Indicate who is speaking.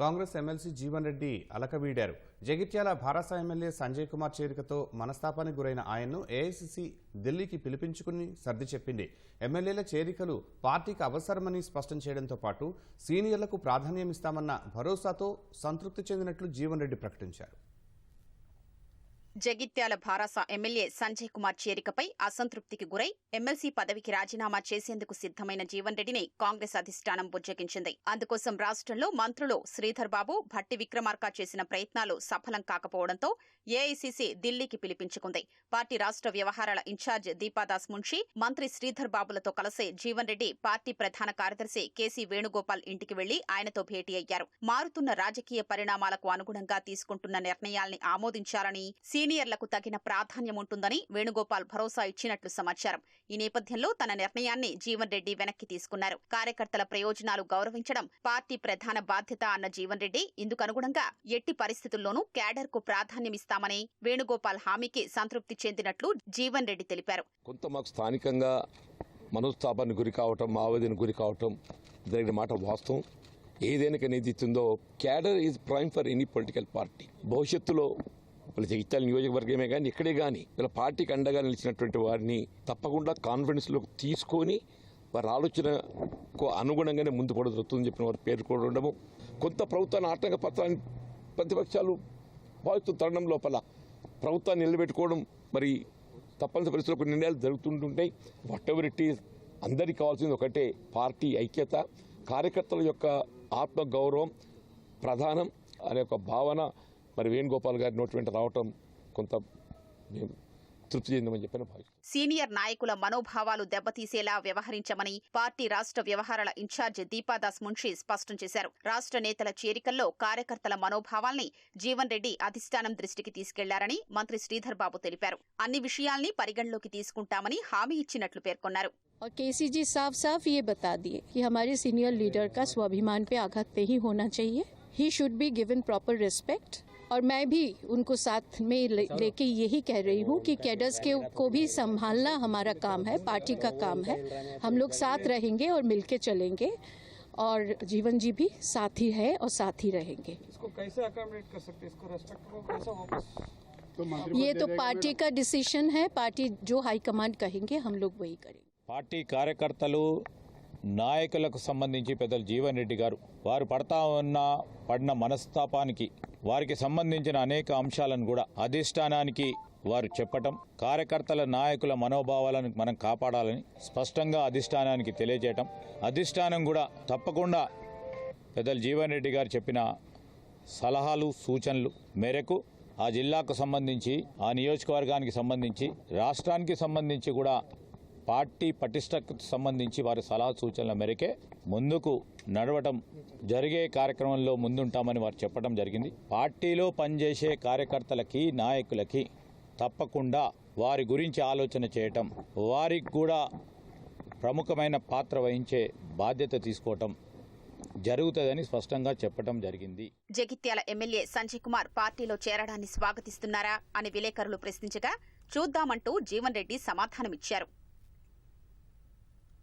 Speaker 1: Congress MLC Jeevan Reddy అలకవీడారు. జగిత్యాల భారస MLA Sanjay Kumar చేరికతో మనస్తాపానికి గురైన ఆయన్ను ఏఐసిసి ఢిల్లీకి పిలిపించుకుని సర్ది చెప్పింది. ఎమ్మెల్యేల చేరికలు పార్టీకి అవసరమని స్పష్టం చేయడంతో పాటు సీనియర్లకు ప్రాధాన్యమిస్తామన్న భరోసాతో సంతృప్తి చెందినట్లు జీవన్ రెడ్డి ప్రకటించారు.
Speaker 2: జగిత్యాల భారాస ఎమ్మెల్యే సంజయ్ కుమార్ చేరికపై అసంతృప్తికి గురై ఎమ్మెల్సీ పదవికి రాజీనామా చేసేందుకు సిద్దమైన జీవన్ రెడ్డిని కాంగ్రెస్ అధిష్టానం బుజ్జగించింది. అందుకోసం రాష్ట్రంలో మంత్రులు శ్రీధర్ బాబు భట్టి విక్రమార్క చేసిన ప్రయత్నాలు సఫలం కాకపోవడంతో ఏఐసీసీ ఢిల్లీకి పిలిపించుకుంది. పార్టీ రాష్ట్ర వ్యవహారాల ఇన్ఛార్జ్ దీపాదాస్ మున్షి మంత్రి శ్రీధర్ బాబులతో కలిసి జీవన్ రెడ్డి పార్టీ ప్రధాన కార్యదర్శి కేసీ వేణుగోపాల్ ఇంటికి వెళ్ళి ఆయనతో భేటీ అయ్యారు. మారుతున్న రాజకీయ పరిణామాలకు అనుగుణంగా తీసుకుంటున్న నిర్ణయాల్ని ఆమోదించాలని సీనియర్లకు తగిన ప్రాధాన్యం ఉంటుందని వేణుగోపాల్ భరోసా ఇచ్చినట్లు సమాచారం. ఈ నేపథ్యంలో తన నిర్ణయాన్ని జీవన్ రెడ్డి వెనక్కి తీసుకున్నారు. కార్యకర్తల ప్రయోజనాలు గౌరవించడం పార్టీ ప్రధాన బాధ్యత అన్న జీవన్ రెడ్డి ఇందుకు అనుగుణంగా ఎట్టి పరిస్థితుల్లోనూ క్యాడర్కు ప్రాధాన్యమిస్తామని వేణుగోపాల్ హామీకి సంతృప్తి చెందినట్లు జీవన్ రెడ్డి తెలిపారు.
Speaker 3: కొంత మాకు స్థానికంగా మనోస్తాపానికి గురి కావటం ఆవేదనకు గురి కావటం జరిగిన మాట వాస్తవం. ఏదైనా నిధిస్తుందో cadre is prime for any political party. భవిష్యత్తులో వాళ్ళ జగిత్యాల నియోజకవర్గమే కానీ ఇక్కడే కానీ ఇలా పార్టీకి అండగా నిలిచినటువంటి వారిని తప్పకుండా కాన్ఫిడెన్స్లోకి తీసుకొని వారి ఆలోచనకు అనుగుణంగానే ముందు పడుతుందని చెప్పిన వారు పేర్కొనడము కొంత ప్రభుత్వాన్ని ఆటంక పత్రాన్ని ప్రతిపక్షాలు భావిస్తున్న తరుణం లోపల ప్రభుత్వాన్ని నిలబెట్టుకోవడం మరి తప్పనిసరి పరిస్థితుల్లో కొన్ని నిర్ణయాలు జరుగుతుంటుంటాయి. వాట్ ఎవర్ ఇట్ ఈస్ అందరికీ కావాల్సింది ఒకటే పార్టీ ఐక్యత కార్యకర్తల యొక్క ఆత్మగౌరవం ప్రధానం అనే ఒక భావన మరి వేణుగోపాల్ గారి నోటి వెంట రావటం కొంత మేము తృప్తి చెందామని చెప్పిన భావిస్తున్నాను
Speaker 2: సీనియర్ నాయకుల మనోభావాలు దెబ్బతీసేలా వ్యవహరించమని పార్టీ రాష్ట్ర వ్యవహారాల ఇన్ఛార్జ్ దీపాదాస్ మున్షి స్పష్టం చేశారు రాష్ట్ర నేతల చేరికల్లో కార్యకర్తల మనోభావాల్ని జీవన్ రెడ్డి అధిష్టానం దృష్టికి తీసుకెళ్లారని మంత్రి శ్రీధర్ బాబు తెలిపారు అన్ని విషయాల్ని పరిగణలోకి తీసుకుంటామని హామీ ఇచ్చినట్లు పేర్కొన్నారు
Speaker 4: और केसी जी साफ साफ ये बता दिए कि हमारे सीनियर लीडर का स्वाभिमान पे आघात नहीं होना चाहिए he should be given proper respect और मैं भी उनको साथ में लेके ले यही कह रही हूँ कि कैडर्स के को भी संभालना हमारा काम है पार्टी का काम है। हम लोग साथ रहेंगे और मिलके चलेंगे और जीवन जी भी साथ ही है और साथ ही रहेंगे।
Speaker 5: इसको कैसे अकोमोडेट कर सकते इसको रेस्पेक्ट कैसे तो
Speaker 4: ये तो पार्टी का डिसीशन है पार्टी जो हाईकमांड कहेंगे हम लोग वही करेंगे।
Speaker 6: पार्टी कार्यकर्ता నాయకులకు సంబంధించి పెద్దలు జీవన్ రెడ్డి గారు. వారు పడతా ఉన్న పడిన మనస్తాపానికి వారికి సంబంధించిన అనేక అంశాలను కూడా అధిష్టానానికి వారు చెప్పటం కార్యకర్తల నాయకుల మనోభావాలను మనం కాపాడాలని స్పష్టంగా అధిష్టానానికి తెలియజేయటం అధిష్టానం కూడా తప్పకుండా పెద్దలు జీవన్ రెడ్డి గారు చెప్పిన సలహాలు సూచనలు మేరకు ఆ జిల్లాకు సంబంధించి ఆ నియోజకవర్గానికి సంబంధించి రాష్ట్రానికి సంబంధించి కూడా పార్టీ పటిష్టకు సంబంధించి వారి సలహా సూచనల మేరకే ముందుకు నడవటం జరిగే కార్యక్రమంలో ముందుంటామని వారు చెప్పడం జరిగింది. పార్టీలో పనిచేసే కార్యకర్తలకి నాయకులకి తప్పకుండా వారి గురించి ఆలోచన చేయటం వారికి కూడా ప్రముఖమైన పాత్ర వహించే బాధ్యత తీసుకోవటం జరుగుతుందని స్పష్టంగా చెప్పడం జరిగింది.
Speaker 2: జగిత్యాల ఎమ్మెల్యే సంజయ్ కుమార్ పార్టీలో చేరడాన్ని స్వాగతిస్తున్నారా అని విలేకరులు ప్రశ్నించగా చూద్దామంటూ జీవన్ రెడ్డి సమాధానమిచ్చారు.